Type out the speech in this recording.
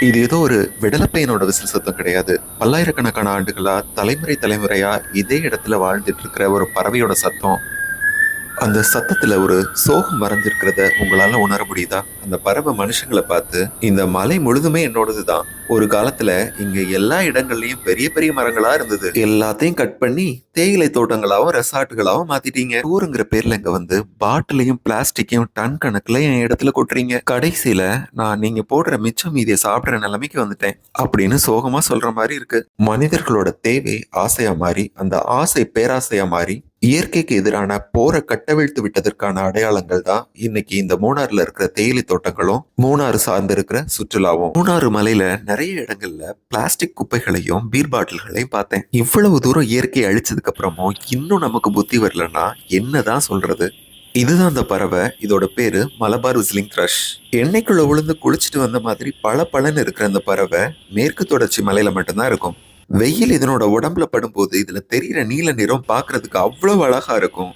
இது ஏதோ ஒரு விடலப்பையனோட விசில் சத்தம் கிடையாது. பல்லாயிரக்கணக்கான ஆண்டுகளா தலைமுறை தலைமுறையா இதே இடத்துல வாழ்ந்துட்டு இருக்கிற ஒரு பறவையோட சத்தம். அந்த சத்தத்துல ஒரு சோகம் மறைஞ்சிருக்கிறத உங்களால உணர முடியுதா? அந்த பறவை மனுஷங்களை பார்த்து இந்த மலை முழுதுமே என்னோடது தான் ஒரு காலத்துல இங்க எல்லா இடங்கள்லயும் பெரிய பெரிய மரங்களா இருந்தது. எல்லாத்தையும் கட் பண்ணி தேயிலை தோட்டங்களாவும் ரெசார்ட்டுகளாவும் மாத்திட்டீங்க. டூருங்கிற பேர்ல இங்க வந்து பாட்டிலையும் பிளாஸ்டிக்கையும் டன் கணக்குல என் இடத்துல கொட்டுறீங்க. கடைசியில நான் நீங்க போடுற மிச்சம் மீதியை சாப்பிடுற நிலைமைக்கு வந்துட்டேன். அப்படின்னு சோகமா சொல்ற மாதிரி இருக்கு. மனிதர்களோட தேவை ஆசையா மாறி அந்த ஆசை பேராசையா மாறி இயற்கைக்கு எதிரான போரை கட்டவிழ்த்து விட்டதற்கான அடையாளங்கள் தான் இன்னைக்கு இந்த மூணாறுல இருக்கிற தேயிலை தோட்டங்களும் மூணாறு சார்ந்து இருக்கிற சுற்றுலாவும். மூணாறு மலையில நிறைய இடங்கள்ல பிளாஸ்டிக் குப்பைகளையும் பீர் பாட்டில்களையும் பார்த்தேன். இவ்வளவு தூரம் இயற்கையை அழிச்சதுக்கு அப்புறமும் இன்னும் நமக்கு புத்தி வரலன்னா என்னதான் சொல்றது? இதுதான் அந்த பறவை. இதோட பேரு மலபார் விசிலிங் த்ரஷ் எண்ணெய்க்குள்ள விழுந்து குளிச்சுட்டு வந்த மாதிரி பல பலன்னு இருக்கிற அந்த பறவை மேற்கு தொடர்ச்சி மலையில மட்டும்தான் இருக்கும். வெயில் இதனோட உடம்புல படும்போது இதுல தெரியிற நீல நிறம் பாக்குறதுக்கு அவ்வளவு அழகா இருக்கும்.